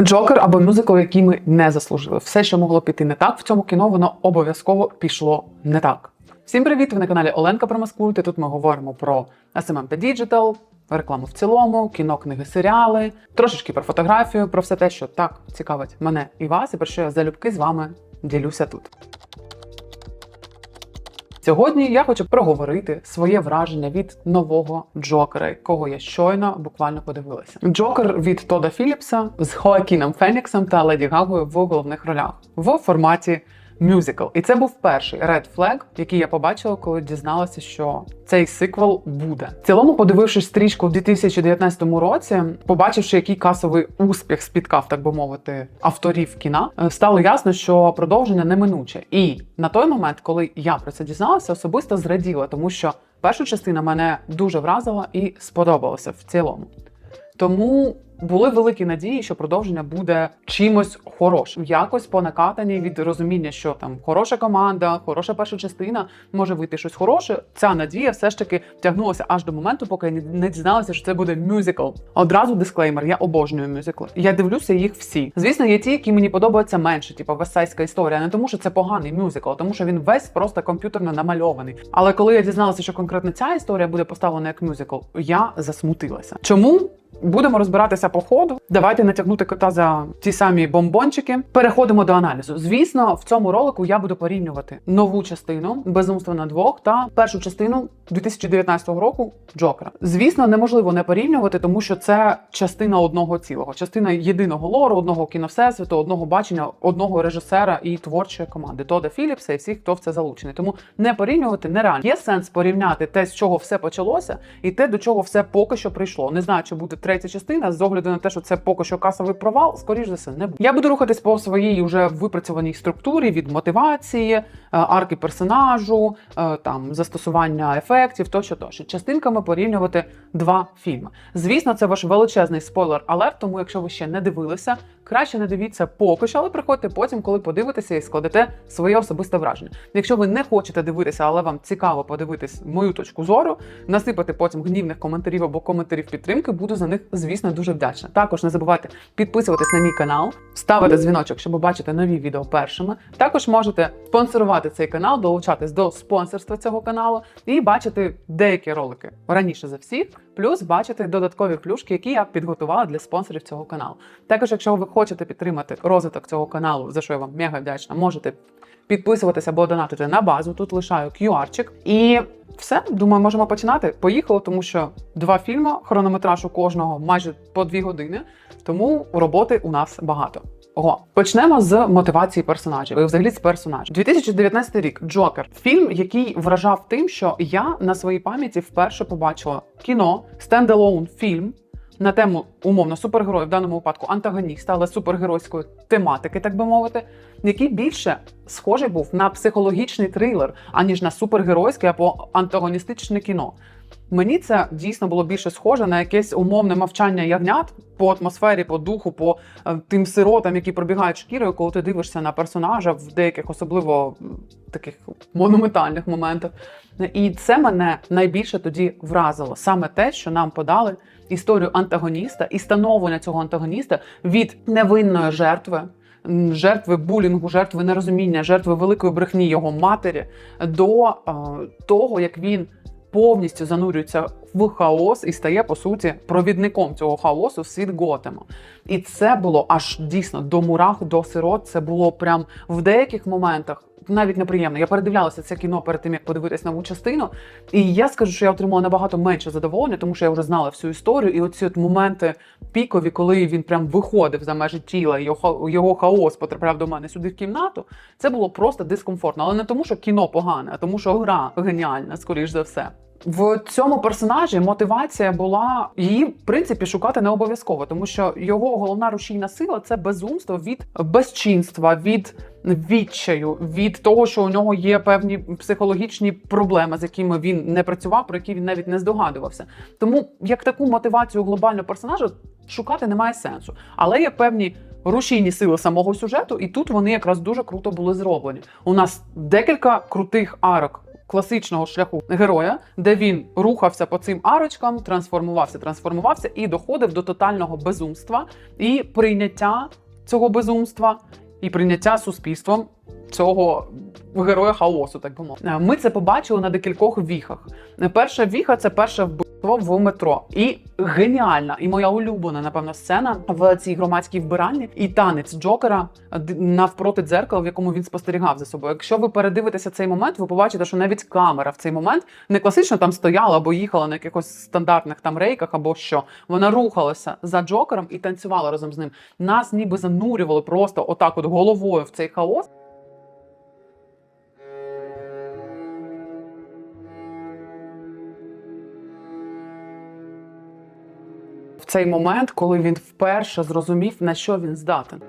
Джокер або мюзикл, який ми не заслужили. Все, що могло піти не так в цьому кіно, воно обов'язково пішло не так. Всім привіт! Ви на каналі Оленка про Москву. І тут ми говоримо про SMM та Digital, рекламу в цілому, кіно, книги, серіали, трошечки про фотографію, про все те, що так цікавить мене і вас, і про що я залюбки з вами ділюся тут. Сьогодні я хочу проговорити своє враження від нового Джокера, якого я щойно буквально подивилася. Джокер від Тода Філіпса з Хоакіном Феніксом та Леді Гагою в головних ролях в форматі мюзикл. І це був перший Red Flag, який я побачила, коли дізналася, що цей сиквел буде. В цілому, подивившись стрічку в 2019 році, побачивши, який касовий успіх спіткав, так би мовити, авторів кіна, е, стало ясно, що продовження неминуче. І на той момент, коли я про це дізналася, особисто зраділа, тому що перша частина мене дуже вразила і сподобалася в цілому. Тому були великі надії, що продовження буде чимось хорошим, якось по накатанні від розуміння, що там хороша команда, хороша перша частина може вийти щось хороше. Ця надія все ж таки тягнулася аж до моменту, поки я не- дізналася, що це буде мюзикл. Одразу дисклеймер: я обожнюю мюзикли. Я дивлюся їх всі. Звісно, є ті, які мені подобаються менше, типу весайська історія, не тому, що це поганий мюзикл, а тому що він весь просто комп'ютерно намальований. Але коли я дізналася, що конкретно ця історія буде поставлена як мюзикл, я засмутилася. Чому? Будемо розбиратися по ходу. Давайте натягнути кота за ті самі бомбончики. Переходимо до аналізу. Звісно, в цьому ролику я буду порівнювати нову частину безумства на двох та першу частину 2019 року Джокера. Звісно, неможливо не порівнювати, тому що це частина одного цілого, частина єдиного лору, одного кіновсесвіту, одного бачення, одного режисера і творчої команди Тода Філіпса і всіх, хто в це залучений. Тому не порівнювати нереально. Є сенс порівняти те, з чого все почалося, і те, до чого все поки що прийшло. Не знаю, чи буде третя частина з огляду на те, що це поки що касовий провал. Скоріш за все, не буде. Я буду рухатись по своїй вже випрацьованій структурі від мотивації, е, арки персонажу, е, там застосування ефектів, тощо тощо. Частинками порівнювати два фільми. Звісно, це ваш величезний спойлер алерт, тому якщо ви ще не дивилися, краще не дивіться поки що, але приходьте потім, коли подивитеся і складете своє особисте враження. Якщо ви не хочете дивитися, але вам цікаво подивитись мою точку зору, насипати потім гнівних коментарів або коментарів підтримки, буду за них, звісно, дуже вдячна. Також не забувайте підписуватись на мій канал, ставити дзвіночок, щоб бачити нові відео першими. Також можете спонсорувати цей канал, долучатись до спонсорства цього каналу і бачити деякі ролики раніше за всіх. Плюс бачити додаткові плюшки, які я підготувала для спонсорів цього каналу. Також, якщо ви хочете підтримати розвиток цього каналу, за що я вам мега вдячна, можете підписуватися або донатити на базу. Тут лишаю QR-чик. І все, думаю, можемо починати. Поїхали, тому що два фільми, хронометраж у кожного майже по дві години. Тому роботи у нас багато. Ого, почнемо з мотивації персонажів. І взагалі з персонажів. 2019 рік Джокер. Фільм, який вражав тим, що я на своїй пам'яті вперше побачила кіно, стендалоун фільм на тему умовно супергерой, в даному випадку антагоніста, але супергеройської тематики, так би мовити, який більше схожий був на психологічний трилер, аніж на супергеройське або антагоністичне кіно. Мені це дійсно було більше схоже на якесь умовне мовчання ягнят по атмосфері, по духу, по е, тим сиротам, які пробігають шкірою, коли ти дивишся на персонажа в деяких особливо таких монументальних моментах. І це мене найбільше тоді вразило саме те, що нам подали історію антагоніста і становлення цього антагоніста від невинної жертви. Жертви булінгу, жертви нерозуміння, жертви великої брехні його матері до е, того, як він повністю занурюється в хаос і стає по суті провідником цього хаосу в світ Готема. І це було аж дійсно до мурах, до сирот. Це було прям в деяких моментах. Навіть неприємно. Я передивлялася це кіно перед тим, як подивитись нову частину. І я скажу, що я отримала набагато менше задоволення, тому що я вже знала всю історію. І оці от моменти пікові, коли він прям виходив за межі тіла, його, його хаос потрапляв до мене сюди в кімнату. Це було просто дискомфортно. Але не тому, що кіно погане, а тому, що гра геніальна, скоріш за все. В цьому персонажі мотивація була її, в принципі, шукати не обов'язково, тому що його головна рушійна сила це безумство від безчинства, від відчаю, від того, що у нього є певні психологічні проблеми, з якими він не працював, про які він навіть не здогадувався. Тому як таку мотивацію глобального персонажа шукати немає сенсу, але є певні. Рушійні сили самого сюжету, і тут вони якраз дуже круто були зроблені. У нас декілька крутих арок класичного шляху героя, де він рухався по цим арочкам, трансформувався, трансформувався і доходив до тотального безумства і прийняття цього безумства, і прийняття суспільством цього героя хаосу, так би мовити. Ми це побачили на декількох віхах. Перша віха це перше вбивство в метро. І геніальна, і моя улюблена, напевно, сцена в цій громадській вбиральні і танець Джокера навпроти дзеркала, в якому він спостерігав за собою. Якщо ви передивитеся цей момент, ви побачите, що навіть камера в цей момент не класично там стояла або їхала на якихось стандартних там рейках, або що. Вона рухалася за Джокером і танцювала разом з ним. Нас ніби занурювали просто отак, от головою в цей хаос. Цей момент, коли він вперше зрозумів, на що він здатен.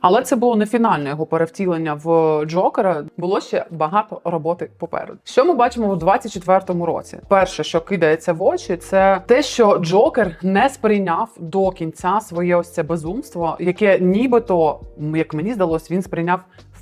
Але це було не фінальне його перевтілення в Джокера. Було ще багато роботи попереду. Що ми бачимо в 24-му році? Перше, що кидається в очі, це те, що Джокер не сприйняв до кінця своє ось це безумство, яке нібито, як мені здалось, він сприйняв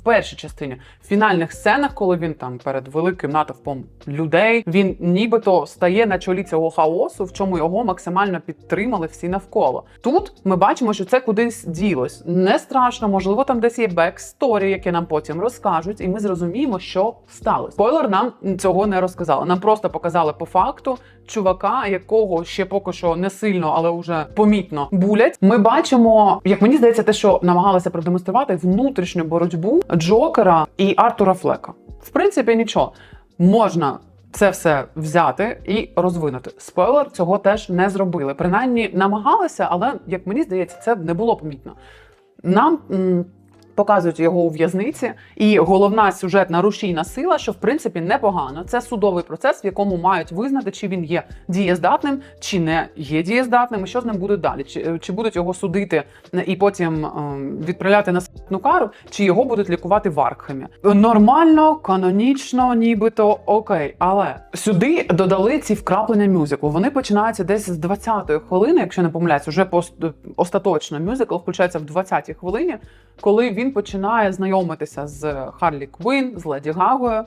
першій частині. В фінальних сценах, коли він там перед великим натовпом людей, він нібито стає на чолі цього хаосу, в чому його максимально підтримали всі навколо. Тут ми бачимо, що це кудись ділось. Не страшно, можливо, там десь є бексторі, які нам потім розкажуть, і ми зрозуміємо, що сталося. Спойлер нам цього не розказали. Нам просто показали по факту чувака, якого ще поки що не сильно, але вже помітно булять. Ми бачимо, як мені здається, те, що намагалися продемонструвати внутрішню боротьбу Джокера і Артура Флека. В принципі, нічого можна. Це все взяти і розвинути. Спойлер цього теж не зробили. Принаймні намагалися, але як мені здається, це не було помітно. Нам показують його у в'язниці, і головна сюжетна рушійна сила, що в принципі непогано. Це судовий процес, в якому мають визнати, чи він є дієздатним, чи не є дієздатним, і що з ним буде далі. Чи, чи будуть його судити і потім ем, відправляти на смертну кару, чи його будуть лікувати в Аркхемі. Нормально, канонічно, нібито окей. Але сюди додали ці вкраплення мюзиклу. Вони починаються десь з 20-ї хвилини, якщо не помиляюсь, уже пост- остаточно мюзикл включається в 20-й хвилині, коли він починає знайомитися з Харлі Квін, з Леді Гагою,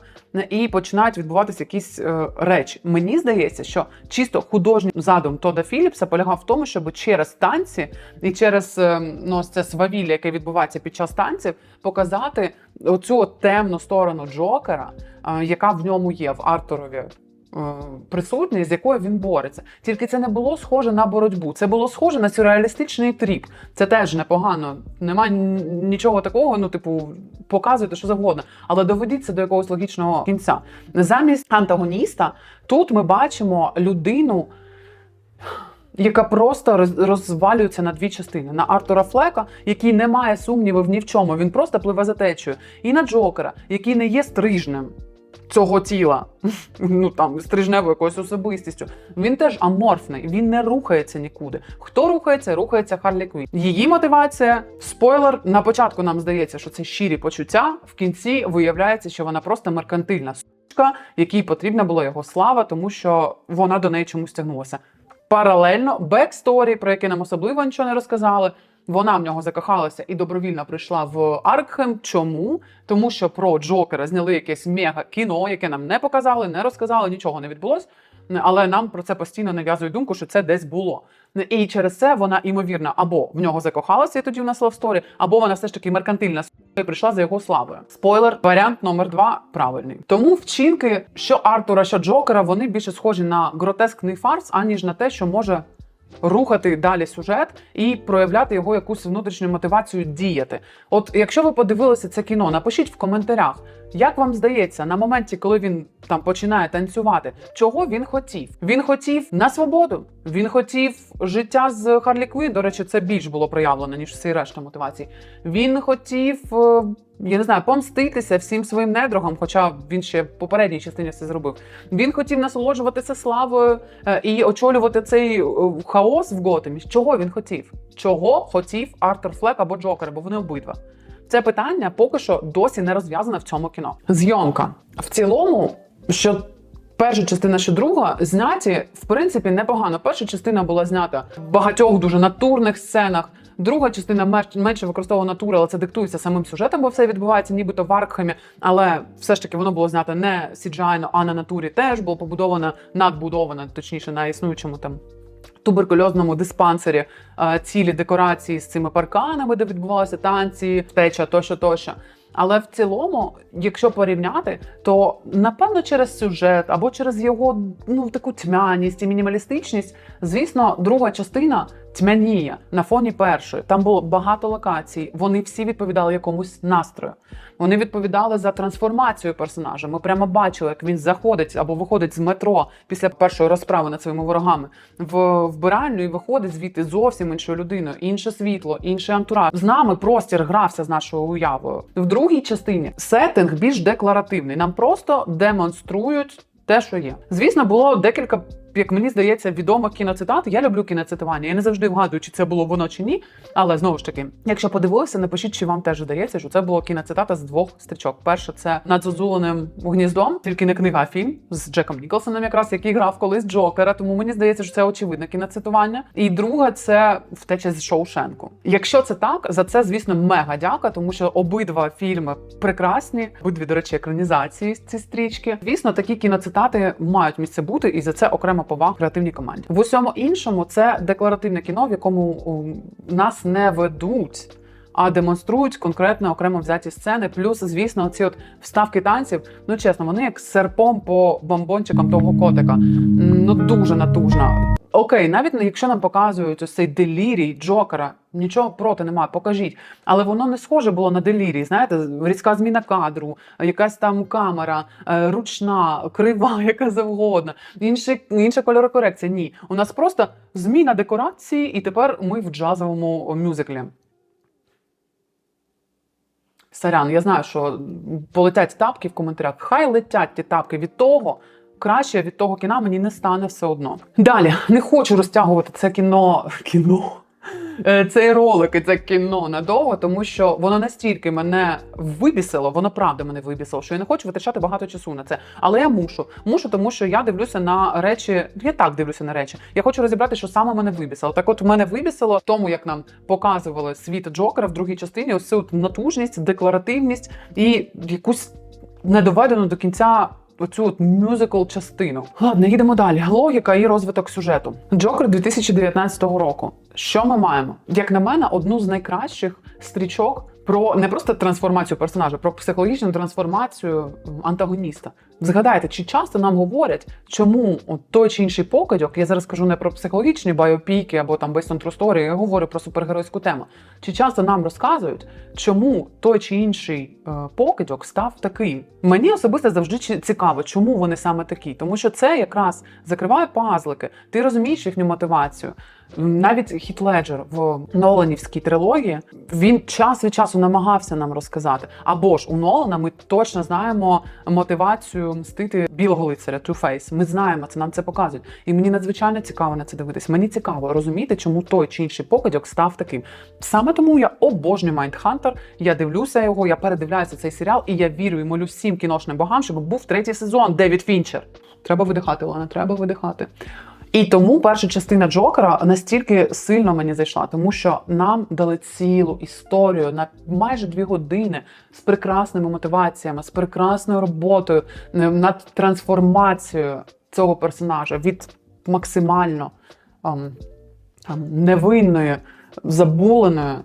і починають відбуватися якісь е, речі. Мені здається, що чисто художній задум Тода Філіпса полягав в тому, щоб через танці і через е, ну, це свавілля, яке відбувається під час танців, показати оцю темну сторону Джокера, е, яка в ньому є в Артурові. Е, Присутній, з якою він бореться, тільки це не було схоже на боротьбу. Це було схоже на сюрреалістичний тріп. Це теж непогано. Нема нічого такого. Ну, типу, показуйте що завгодно, але доведіть це до якогось логічного кінця. Замість антагоніста тут ми бачимо людину, яка просто розвалюється на дві частини: на Артура Флека, який не має сумнівів ні в чому. Він просто пливе за течією, і на Джокера, який не є стрижнем. Цього тіла, ну там стрижневою якоюсь особистістю. Він теж аморфний, він не рухається нікуди. Хто рухається, рухається Харлі Квін. Її мотивація спойлер. На початку нам здається, що це щирі почуття. В кінці виявляється, що вона просто меркантильна сучка, якій потрібна була його слава, тому що вона до неї чомусь тягнулася. Паралельно бексторі, про яке нам особливо нічого не розказали. Вона в нього закохалася і добровільно прийшла в Аркхем. Чому? Тому що про Джокера зняли якесь мега кіно, яке нам не показали, не розказали, нічого не відбулось. Але нам про це постійно нав'язують думку, що це десь було. І через це вона імовірно або в нього закохалася, і тоді в нас лавсторі, або вона все ж таки меркантильна і прийшла за його славою. Спойлер, варіант номер два правильний. Тому вчинки, що Артура, що Джокера, вони більше схожі на гротескний фарс, аніж на те, що може рухати далі сюжет і проявляти його якусь внутрішню мотивацію діяти. От якщо ви подивилися це кіно, напишіть в коментарях, як вам здається, на моменті, коли він там починає танцювати, чого він хотів? Він хотів на свободу. Він хотів життя з Харлі Квін. До речі, це більш було проявлено ніж всі решта мотивацій. Він хотів. е, Я не знаю, помститися всім своїм недругам, хоча він ще в попередній частині все зробив. Він хотів насолоджуватися славою е, і очолювати цей е, хаос в Готемі. Чого він хотів? Чого хотів Артур Флек або Джокер, бо вони обидва. Це питання поки що досі не розв'язане в цьому кіно. Зйомка в цілому, що перша частина, що друга, зняті в принципі непогано. Перша частина була знята в багатьох дуже натурних сценах, Друга частина менш- менше використовувала натура, але це диктується самим сюжетом, бо все відбувається нібито в Аркхемі. Але все ж таки воно було знято не CGI, а на натурі теж було побудовано, надбудовано, точніше, на існуючому там. Туберкульозному диспансері е, цілі декорації з цими парканами, де відбувалися танці, втеча тощо, тощо. Але в цілому, якщо порівняти, то напевно через сюжет або через його ну таку тьмяність і мінімалістичність, звісно, друга частина тьмяніє на фоні першої. Там було багато локацій. Вони всі відповідали якомусь настрою. Вони відповідали за трансформацію персонажа. Ми прямо бачили, як він заходить або виходить з метро після першої розправи над своїми ворогами в вбиральню і виходить звідти зовсім іншою людиною, інше світло, інший антураж. З нами простір грався з нашою уявою. В другій частині сеттинг більш декларативний. Нам просто демонструють. Те, що є, звісно, було декілька, як мені здається, відомих кіноцитат. Я люблю кіноцитування. Я не завжди вгадую, чи це було воно чи ні. Але знову ж таки, якщо подивилися, напишіть, чи вам теж здається, що це було кіноцитата з двох стрічок. Перше це над зозуленим гніздом, тільки не книга, а фільм з Джеком Ніколсоном, якраз який грав колись Джокера. Тому мені здається, що це очевидне кіноцитування. І друге це втеча з Шоушенку. Якщо це так, за це звісно мега дяка, тому що обидва фільми прекрасні. Обидві, до речі, екранізації ці стрічки. Звісно, такі кіноцитати мають місце бути, і за це окрема поваг креативній команді. В усьому іншому це декларативне кіно, в якому нас не ведуть. А демонструють конкретно окремо взяті сцени. Плюс, звісно, ці от вставки танців. Ну чесно, вони як серпом по бомбончикам того котика. Ну дуже натужно. Окей, навіть якщо нам показують цей делірій Джокера, нічого проти немає, покажіть. Але воно не схоже було на делірій. Знаєте, різка зміна кадру, якась там камера, е, ручна, крива, яка завгодно, інші, інша кольорокорекція. Ні, у нас просто зміна декорації, і тепер ми в джазовому мюзиклі. Сорян, я знаю, що полетять тапки в коментарях. Хай летять ті тапки від того. Краще від того кіна мені не стане все одно. Далі не хочу розтягувати це кіно. Кіно. Е, Цей ролик і це кіно надовго, тому що воно настільки мене вибісило, воно правда мене вибісило, що я не хочу витрачати багато часу на це. Але я мушу. Мушу, тому що я дивлюся на речі. Я так дивлюся на речі. Я хочу розібрати, що саме мене вибісило. Так, от мене вибісило тому, як нам показували світ Джокера в другій частині. Ось цю натужність, декларативність і якусь недоведену до кінця. Оцю от мюзикл частину. Ладно, їдемо далі. Логіка і розвиток сюжету. Джокер 2019 року. Що ми маємо? Як на мене, одну з найкращих стрічок про не просто трансформацію персонажа, про психологічну трансформацію антагоніста. Згадайте, чи часто нам говорять, чому от той чи інший покидьок, я зараз кажу не про психологічні байопіки або там based on true story, я говорю про супергеройську тему. Чи часто нам розказують, чому той чи інший е, покидьок став таким? Мені особисто завжди цікаво, чому вони саме такі, тому що це якраз закриває пазлики. Ти розумієш їхню мотивацію. Навіть Хіт Леджер в Ноланівській трилогії він час від часу намагався нам розказати. Або ж у Нолана ми точно знаємо мотивацію мстити білого лицаря Two-Face. Ми знаємо це, нам це показують. І мені надзвичайно цікаво на це дивитись. Мені цікаво розуміти, чому той чи інший покидьок став таким. Саме тому я обожнюю Майндхантер. Я дивлюся його, я передивляюся цей серіал, і я вірю і молю всім кіношним богам, щоб був третій сезон Девід Фінчер. Треба видихати, Лана, треба видихати. І тому перша частина Джокера настільки сильно мені зайшла, тому що нам дали цілу історію на майже дві години з прекрасними мотиваціями, з прекрасною роботою е, над трансформацією цього персонажа від максимально ем, там, невинної, забуленої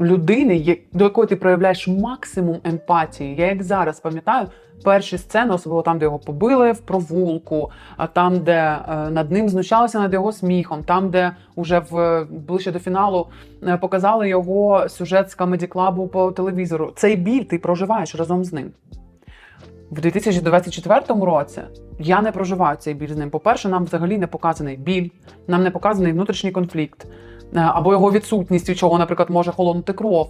людини, до якої ти проявляєш максимум емпатії. Я як зараз пам'ятаю перші сцени, особливо там, де його побили в провулку, а там, де е, над ним знущалися над його сміхом, там, де уже в ближче до фіналу е, показали його сюжет з Comedy Club по телевізору. Цей біль ти проживаєш разом з ним. В 2024 році я не проживаю цей біль з ним. По-перше, нам взагалі не показаний біль, нам не показаний внутрішній конфлікт або його відсутність, від чого, наприклад, може холонути кров.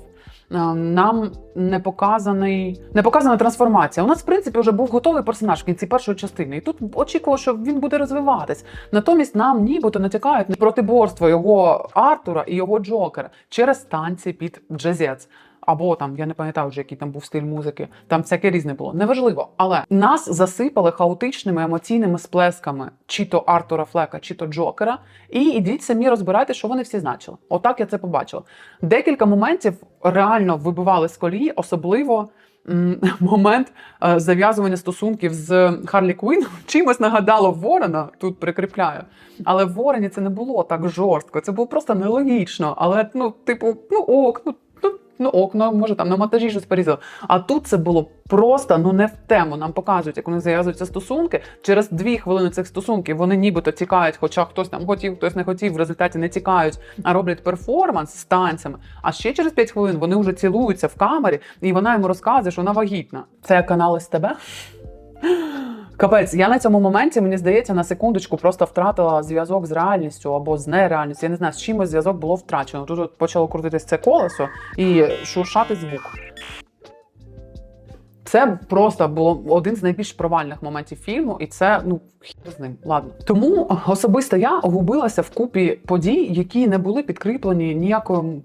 Е, Нам не показаний не показана трансформація. У нас, в принципі, вже був готовий персонаж в кінці першої частини, і тут очікував, що він буде розвиватись. Натомість нам нібито натякають на протиборство його Артура і його Джокера через танці під джазець. Або там я не пам'ятаю вже, який там був стиль музики. Там всяке різне було. Неважливо. Але нас засипали хаотичними емоційними сплесками, чи то Артура Флека, чи то Джокера. І ідіть самі розбирайте, що вони всі значили. Отак я це побачила. Декілька моментів реально вибивали з колії, особливо. Момент е, зав'язування стосунків з Харлі Квін чимось нагадало Ворона, тут прикріпляю. Але в Вороні це не було так жорстко. Це було просто нелогічно. Але ну, типу, ну ок, ну. Ну, ок, ну, може там на монтажі щось порізали. А тут це було просто ну не в тему. Нам показують, як вони зав'язуються стосунки. Через дві хвилини цих стосунків вони нібито тікають, хоча хтось там хотів, хтось не хотів, в результаті не тікають, а роблять перформанс з танцями. А ще через 5 хвилин вони вже цілуються в камері, і вона йому розказує, що вона вагітна. Це канал СТБ? Капець, я на цьому моменті, мені здається, на секундочку просто втратила зв'язок з реальністю або з нереальністю. Я не знаю, з чимось зв'язок було втрачено. Тут от почало крутитись це колесо і шуршати звук. Це просто було один з найбільш провальних моментів фільму, і це ну хір з ним. Ладно. Тому особисто я губилася в купі подій, які не були підкріплені ніякою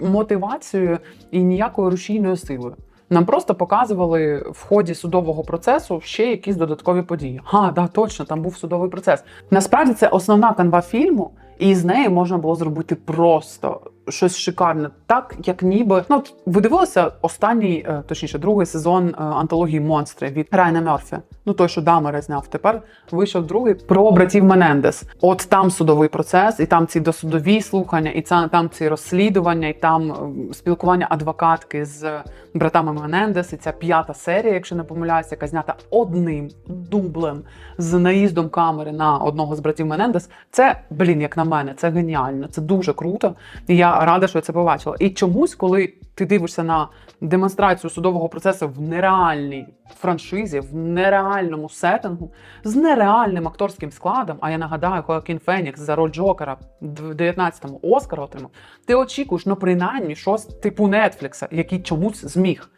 мотивацією і ніякою рушійною силою. Нам просто показували в ході судового процесу ще якісь додаткові події. А, да, точно, там був судовий процес. Насправді це основна канва фільму, і з неї можна було зробити просто щось шикарне, так як ніби ну от ви дивилися останній, е, точніше, другий сезон е, антології монстри від Райана Мерфі. Ну той, що Дамера зняв. Тепер вийшов другий про братів Менендес. От там судовий процес, і там ці досудові слухання, і там ці розслідування, і там е, спілкування адвокатки з братами Менендес. І ця п'ята серія, якщо не помиляюся, яка знята одним дублем з наїздом камери на одного з братів Менендес. Це блін, як на мене, це геніально, це дуже круто. І я рада, що я це побачила. І чомусь, коли ти дивишся на демонстрацію судового процесу в нереальній франшизі, в нереальному сеттингу, з нереальним акторським складом. А я нагадаю, Хоакін Фенікс за роль Джокера в 19-му Оскар отримав. Ти очікуєш, ну принаймні, щось типу Нетфлікса, який чомусь зміг.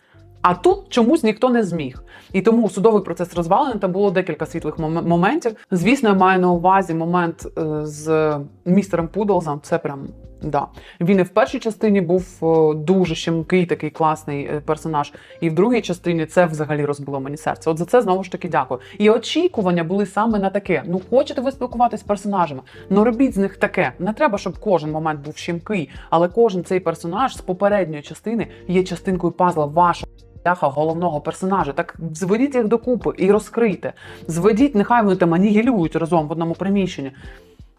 А тут чомусь ніхто не зміг. І тому судовий процес розвалений. Там було декілька світлих мом- моментів. Звісно, я маю на увазі момент е, з містером Пудлзом. Це прям да. Він і в першій частині був е, дуже щемкий, такий класний е, персонаж. І в другій частині це взагалі розбило мені серце. От за це знову ж таки дякую. І очікування були саме на таке. Ну, хочете ви спілкуватись з персонажами? Ну робіть з них таке. Не треба, щоб кожен момент був щемкий, але кожен цей персонаж з попередньої частини є частинкою пазла вашого. Бляха головного персонажа, так зведіть їх докупи і розкрийте. Зведіть, нехай вони там анігілюють разом в одному приміщенні.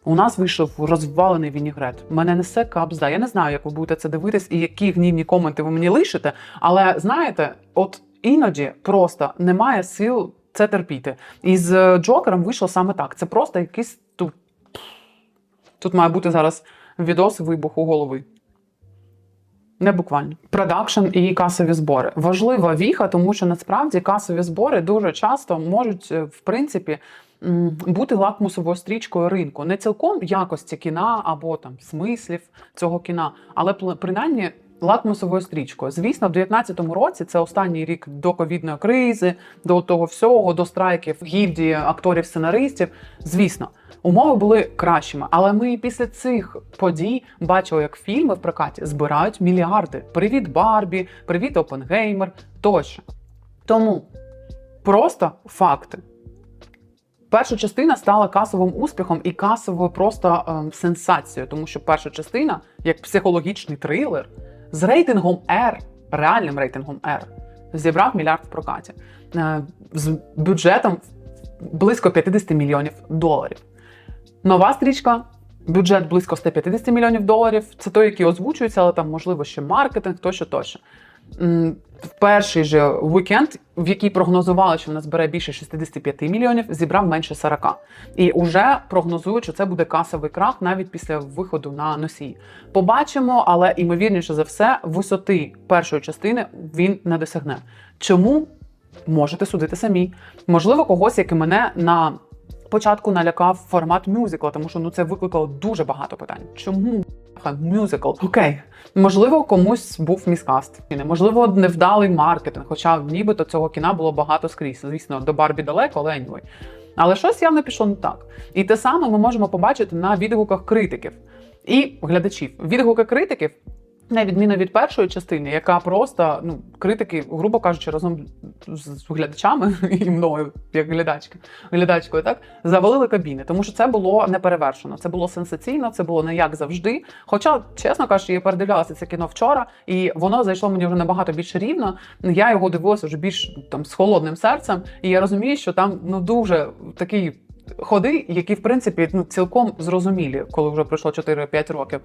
У нас вийшов розвалений вінігрет. Мене несе капзда. Я не знаю, як ви будете це дивитись і які гнівні коменти ви мені лишите. Але знаєте, от іноді просто немає сил це терпіти. І з Джокером вийшло саме так. Це просто якийсь тут. Тут має бути зараз відос вибуху голови. Не буквально. Продакшн і касові збори. Важлива віха, тому що насправді касові збори дуже часто можуть, е, в принципі, бути лакмусовою стрічкою ринку. Не цілком якості кіна або там смислів цього кіна, але принаймні. Лакмусовою стрічкою. Звісно, в 2019 році це останній рік до ковідної кризи, до того всього, до страйків гільдії акторів-сценаристів. Звісно, умови були кращими, але ми і після цих подій бачили, як фільми в прокаті збирають мільярди. Привіт, Барбі, привіт, Опенгеймер тощо. Тому просто факти. Перша частина стала касовим успіхом і касовою просто ем, сенсацією, тому що перша частина, як психологічний трилер, з рейтингом R, реальним рейтингом R, зібрав мільярд в прокаті Е, з бюджетом близько 50 мільйонів доларів. Нова стрічка. Бюджет близько 150 мільйонів доларів. Це той, який озвучується, але там можливо ще маркетинг, тощо, тощо. В перший же вікенд, в який прогнозували, що вона збере більше 65 мільйонів, зібрав менше 40. І вже прогнозують, що це буде касовий крах навіть після виходу на носій. Побачимо, але імовірніше за все, висоти першої частини він не досягне. Чому? Можете судити самі. Можливо, когось, як і мене, на початку налякав формат мюзикла, тому що ну це викликало дуже багато питань. Чому бляха, мюзикл? Окей, можливо, комусь був міскаст. Можливо, невдалий маркетинг, хоча нібито цього кіна було багато скрізь. Звісно, до Барбі далеко, але anyway. Але щось явно пішло не так. І те саме ми можемо побачити на відгуках критиків і глядачів. Відгуки критиків На відміну від першої частини, яка просто ну критики, грубо кажучи, разом з глядачами і мною, як глядачки, глядачкою, так завалили кабіни, тому що це було не перевершено. Це було сенсаційно, це було не як завжди. Хоча, чесно кажучи, я передивлялася це кіно вчора, і воно зайшло мені вже набагато більш рівно. Я його дивилася вже більш там з холодним серцем, і я розумію, що там ну дуже такий. Ходи, які в принципі ну цілком зрозумілі, коли вже пройшло 4-5 років.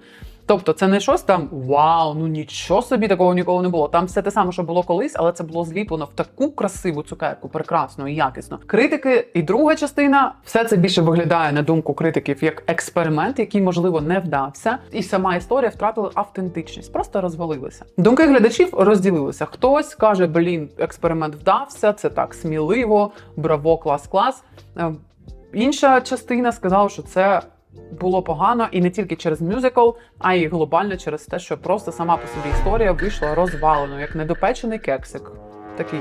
Тобто, це не щось там вау, ну нічого собі такого ніколи не було. Там все те саме, що було колись, але це було зліплено в таку красиву цукерку, прекрасно і якісно. Критики, і друга частина, все це більше виглядає на думку критиків як експеримент, який можливо не вдався, і сама історія втратила автентичність, просто розвалилася. Думки глядачів розділилися. Хтось каже, блін, експеримент вдався, це так сміливо, браво, клас, клас. Інша частина сказала, що це було погано і не тільки через мюзикл, а й глобально через те, що просто сама по собі історія вийшла розваленою, як недопечений кексик. Такий.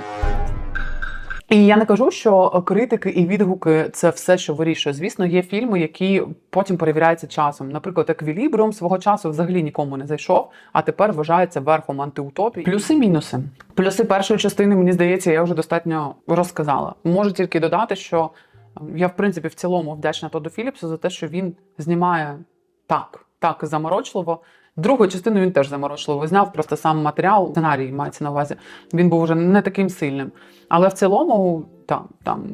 І я не кажу, що критики і відгуки це все, що вирішує. Звісно, є фільми, які потім перевіряються часом. Наприклад, еквілібрум свого часу взагалі нікому не зайшов, а тепер вважається верхом антиутопії. Плюси-мінуси. Плюси першої частини, мені здається, я вже достатньо розказала. Можу тільки додати, що я, в принципі, в цілому вдячна Тоду Філіпсу за те, що він знімає так, так заморочливо. Другу частину він теж заморочливо зняв, просто сам матеріал, сценарій мається на увазі. Він був уже не таким сильним. Але в цілому, там, там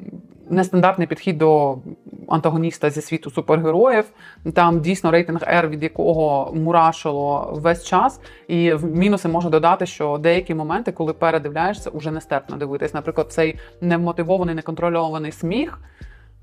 нестандартний підхід до антагоніста зі світу супергероїв. Там дійсно рейтинг R, від якого мурашило весь час. І в мінуси можу додати, що деякі моменти, коли передивляєшся, уже нестерпно дивитись. Наприклад, цей невмотивований, неконтрольований сміх.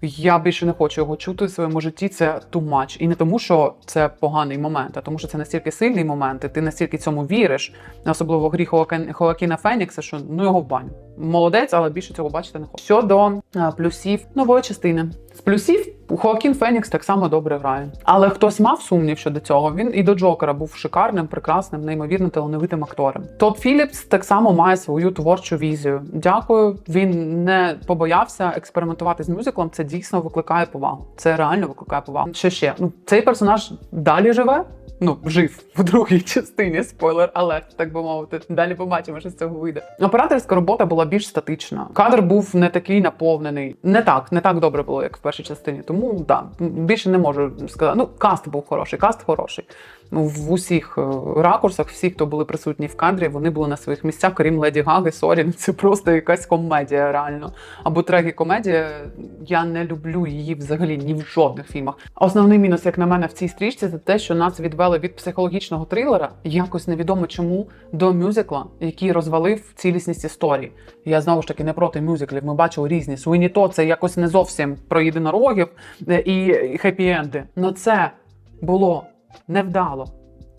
Я більше не хочу його чути в своєму житті. Це too much. І не тому, що це поганий момент, а тому, що це настільки сильний момент, і ти настільки цьому віриш, особливо в грі Хоакіна Фенікса, що ну його в баню. Молодець, але більше цього бачити не хочу. Щодо плюсів нової частини. З плюсів Хоакін Фенікс так само добре грає. Але хтось мав сумнів щодо цього. Він і до Джокера був шикарним, прекрасним, неймовірно талановитим актором. Тодд Філіпс так само має свою творчу візію. Дякую. Він не побоявся експериментувати з мюзиклом. Це дійсно викликає повагу. Це реально викликає повагу. Що ще? Ну цей персонаж далі живе. Ну, жив в другій частині, спойлер, але так би мовити, далі побачимо, що з цього вийде. Операторська робота була більш статична. Кадр був не такий наповнений. Не так, не так добре було, як в першій частині. Тому да, більше не можу сказати. Ну, каст був хороший, каст хороший. Ну, в усіх е, ракурсах, всі, хто були присутні в кадрі, вони були на своїх місцях, крім Леді Гаги, сорі, ну, це просто якась комедія, реально. Або трагікомедія. Я не люблю її взагалі ні в жодних фільмах. Основний мінус, як на мене, в цій стрічці, це те, що нас відвели від психологічного трилера, якось невідомо чому, до мюзикла, який розвалив цілісність історії. Я знову ж таки не проти мюзиклів. Ми бачили різні. Суїні то це якось не зовсім про єдинорогів е, і хеппі-енди. Но це було невдало.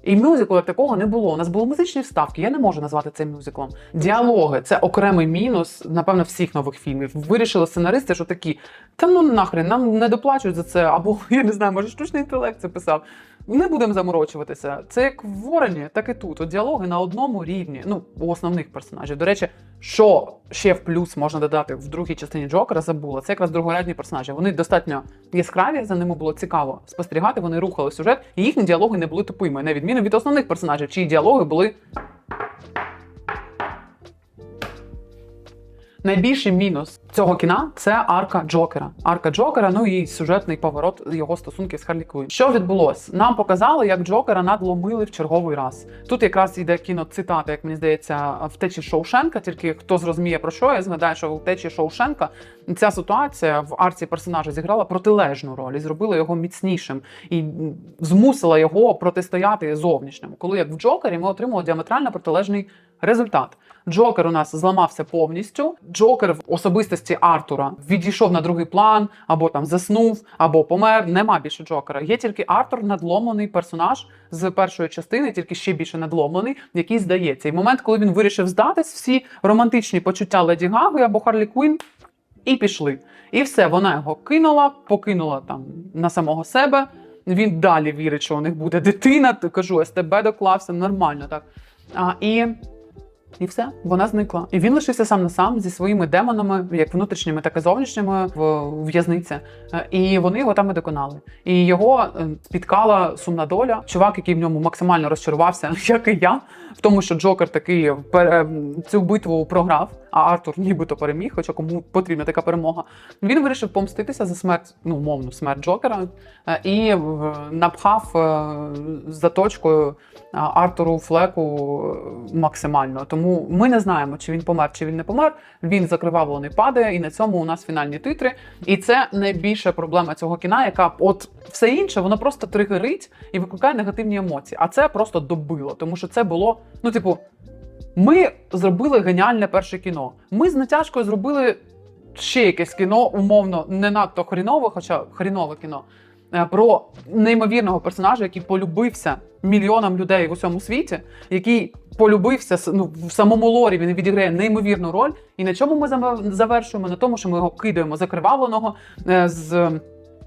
І мюзиклу такого не було. У нас були музичні вставки. Я не можу назвати це мюзиклом. Діалоги це окремий мінус, напевно, всіх нових фільмів. Вирішили сценаристи, що такі, та ну нахрен, нам не доплачують за це, або я не знаю, може штучний інтелект це писав. Не будемо заморочуватися. Це як в Ворені, так і тут. От діалоги на одному рівні. Ну, у основних персонажів. До речі, що ще в плюс можна додати в другій частині Джокера, забула. Це якраз другорядні персонажі. Вони достатньо яскраві, за ними було цікаво спостерігати. Вони рухали сюжет, і їхні діалоги не були тупими, на відміну від основних персонажів, чиї діалоги були. Найбільший мінус цього кіна це арка Джокера. Арка Джокера, ну і сюжетний поворот його стосунків з Харлі Квін. Що відбулось? Нам показали, як Джокера надломили в черговий раз. Тут якраз йде кіноцитата, як мені здається, втечі Шоушенка. Тільки хто зрозуміє про що, я згадаю, що втечі Шоушенка ця ситуація в арці персонажа зіграла протилежну роль і зробила його міцнішим і змусила його протистояти зовнішньому. Коли як в Джокері ми отримали діаметрально протилежний результат. Джокер у нас зламався повністю. Джокер в особистості Артура відійшов на другий план, або там заснув, або помер. Нема більше Джокера. Є тільки Артур, надломлений персонаж з першої частини, тільки ще більше надломлений, який здається. І момент, коли він вирішив здатись, всі романтичні почуття Леді Гаги або Харлі Квін і пішли. І все, вона його кинула, покинула там на самого себе. Він далі вірить, що у них буде дитина. Кажу, СТБ доклався нормально так. А, І І все, вона зникла. І він лишився сам на сам зі своїми демонами, як внутрішніми, так і зовнішніми в в'язниці. Е, І вони його там і доконали. І його е, спіткала сумна доля. Чувак, який в ньому максимально розчарувався, як і я, в тому, що Джокер таки пере- цю битву програв, а Артур нібито переміг, хоча кому потрібна така перемога. Він вирішив помститися за смерть, ну умовну смерть Джокера, е, і е, напхав е, заточкою Артуру Флеку максимально. Тому ми не знаємо, чи він помер, чи він не помер. Він закривавлений падає, і на цьому у нас фінальні титри. І це найбільша проблема цього кіна, яка от все інше, воно просто тригерить і викликає негативні емоції. А це просто добило, тому що це було, ну, типу, ми зробили геніальне перше кіно. Ми з натяжкою зробили ще якесь кіно, умовно, не надто хрінове, хоча хрінове кіно. е, Про неймовірного персонажа, який полюбився мільйонам людей в усьому світі, який полюбився ну, в самому лорі. Він відіграє неймовірну роль. І на чому ми завершуємо? На тому, що ми його кидаємо закривавленого е, з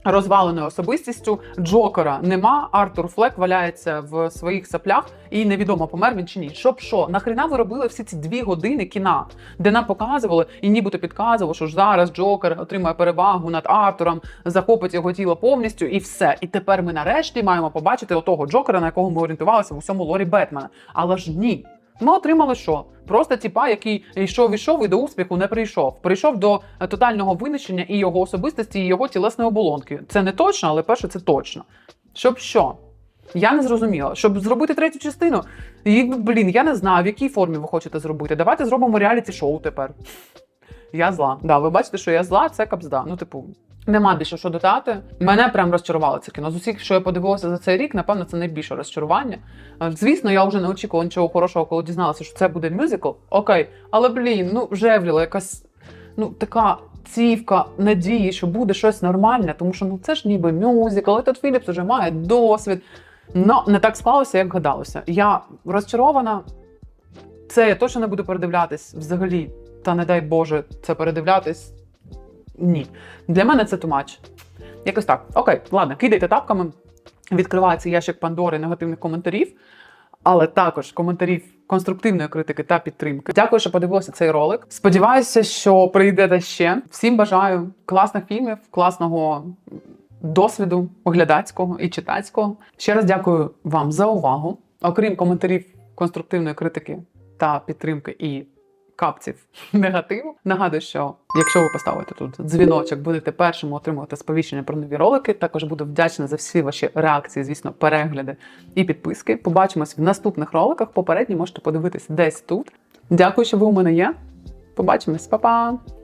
розваленою особистістю. Джокера нема. Артур Флек валяється в своїх саплях, і невідомо помер він чи ні. Щоб що? Нахрена ви робили всі ці дві години кіна, де нам показували і нібито підказували, що ж зараз Джокер отримає перевагу над Артуром, захопить його тіло повністю, і все. І тепер ми нарешті маємо побачити отого Джокера, на якого ми орієнтувалися в усьому лорі Бетмена. Але ж ні. Ми отримали що? Просто тіпа, який йшов ішов і до успіху не прийшов. Прийшов до е, тотального винищення і його особистості, і його тілесної оболонки. Це не точно, але перше, це точно. Щоб що? Я не зрозуміла. Щоб зробити третю частину, і, блін, я не знаю, в якій формі ви хочете зробити. Давайте зробимо реаліті шоу тепер. Я зла. Да, ви бачите, що я зла, це капзда. Ну, типу, нема більше що додати. Мене прям розчарувало це кіно. З усіх, що я подивилася за цей рік, напевно, це найбільше розчарування. Е, Звісно, я вже не очікувала нічого хорошого, коли дізналася, що це буде мюзикл. Окей, але блін, ну жевліла якась ну така. Цівка надії, що буде щось нормальне, тому що ну це ж ніби мюзикл, але тут Філіпс вже має досвід. Ну, не так склалося, як гадалося. Я розчарована. Це я точно не буду передивлятись взагалі. Та не дай Боже це передивлятись. Ні. Для мене це тумач. Якось так. Окей, ладно, кидайте тапками. Відкривається ящик Пандори негативних коментарів, але також коментарів конструктивної критики та підтримки. Дякую, що подивилися цей ролик. Сподіваюся, що прийдете ще. Всім бажаю класних фільмів, класного досвіду оглядацького і читацького. Ще раз дякую вам за увагу. Окрім коментарів конструктивної критики та підтримки і капців негативу. Нагадую, що якщо ви поставите тут дзвіночок, будете першим отримувати сповіщення про нові ролики. Також буду вдячна за всі ваші реакції, звісно, перегляди і підписки. Побачимось в наступних роликах. Попередні можете подивитись десь тут. Дякую, що ви у мене є. Побачимось, Па-па!